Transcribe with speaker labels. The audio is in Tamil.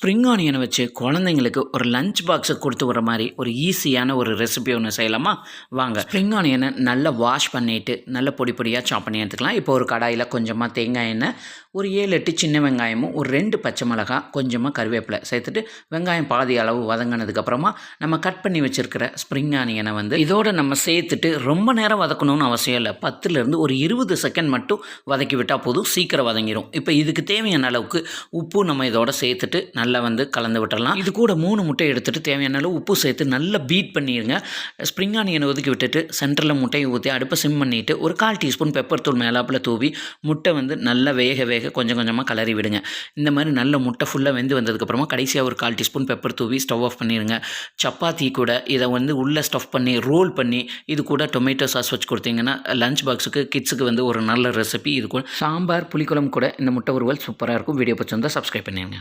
Speaker 1: ஸ்ப்ரிங் ஆனியனை வச்சு குழந்தைங்களுக்கு ஒரு லஞ்ச் பாக்ஸை கொடுத்து வர மாதிரி ஒரு ஈஸியான ஒரு ரெசிபி ஒன்று செய்யலாமா? வாங்க. ஸ்ப்ரிங் ஆனியனை நல்லா வாஷ் பண்ணிவிட்டு நல்லா பொடி பொடியாக சாப் பண்ணி எடுத்துக்கலாம். இப்போ ஒரு கடாயில் கொஞ்சமாக தேங்காய் எண்ணெய் ஒரு ஏழு எட்டு சின்ன வெங்காயமும் ஒரு ரெண்டு பச்சை மிளகாய் கொஞ்சமாக கருவேப்பிலை சேர்த்துட்டு வெங்காயம் பாதி அளவு வதங்கினதுக்கப்புறமா நம்ம கட் பண்ணி வச்சுருக்கிற ஸ்ப்ரிங் ஆனியனை வந்து இதோடு நம்ம சேர்த்துட்டு ரொம்ப நேரம் வதக்கணும்னு அவசியம் இல்லை. பத்துலேருந்து ஒரு இருபது செகண்ட் மட்டும் வதக்கி விட்டால் போதும். சீக்கிரம் வதங்கிடும் இப்போ இதுக்கு தேவையான அளவுக்கு உப்பு நம்ம இதோட சேர்த்துட்டு நல்லா வந்து கலந்து விட்டுடலாம் இது கூட மூணு முட்டை எடுத்துகிட்டு தேவையான அளவு உப்பு சேர்த்து நல்லா பீட் பண்ணிடுங்க ஸ்ப்ரிங் ஆனியனை ஒதுக்கி விட்டுட்டு சென்டரில் முட்டையை ஊற்றி அடுப்பை சிம் பண்ணிவிட்டு ஒரு கால் டீஸ்பூன் பெப்பர் தூள் மேலாப்பில் தூவி முட்டை வந்து நல்லா வேக வேக கொஞ்சம் கொஞ்சமாக கலரி விடுங்க. இந்த மாதிரி நல்ல முட்டை ஃபுல்லாக வெந்து வந்ததுக்கப்புறமா கடைசியாக ஒரு கால் டீஸ்பூன் பெப்பர் தூவி ஸ்டவ் ஆஃப் பண்ணிடுங்க சப்பாத்தி கூட இதை வந்து உள்ளே ஸ்டஃப் பண்ணி ரோல் பண்ணி இது கூட டொமேட்டோ சாஸ் வச்சு கொடுத்தீங்கன்னா லஞ்ச் பாக்ஸுக்கு கிட்ஸுக்கு வந்து ஒரு நல்ல ரெசிபி இது கூட. சாம்பார் புளிக்குழம்பு கூட இந்த முட்டை உருவல் சூப்பராக இருக்கும். வீடியோ பிடிச்சிருந்தால் சப்ஸ்கிரைப் பண்ணிடுங்க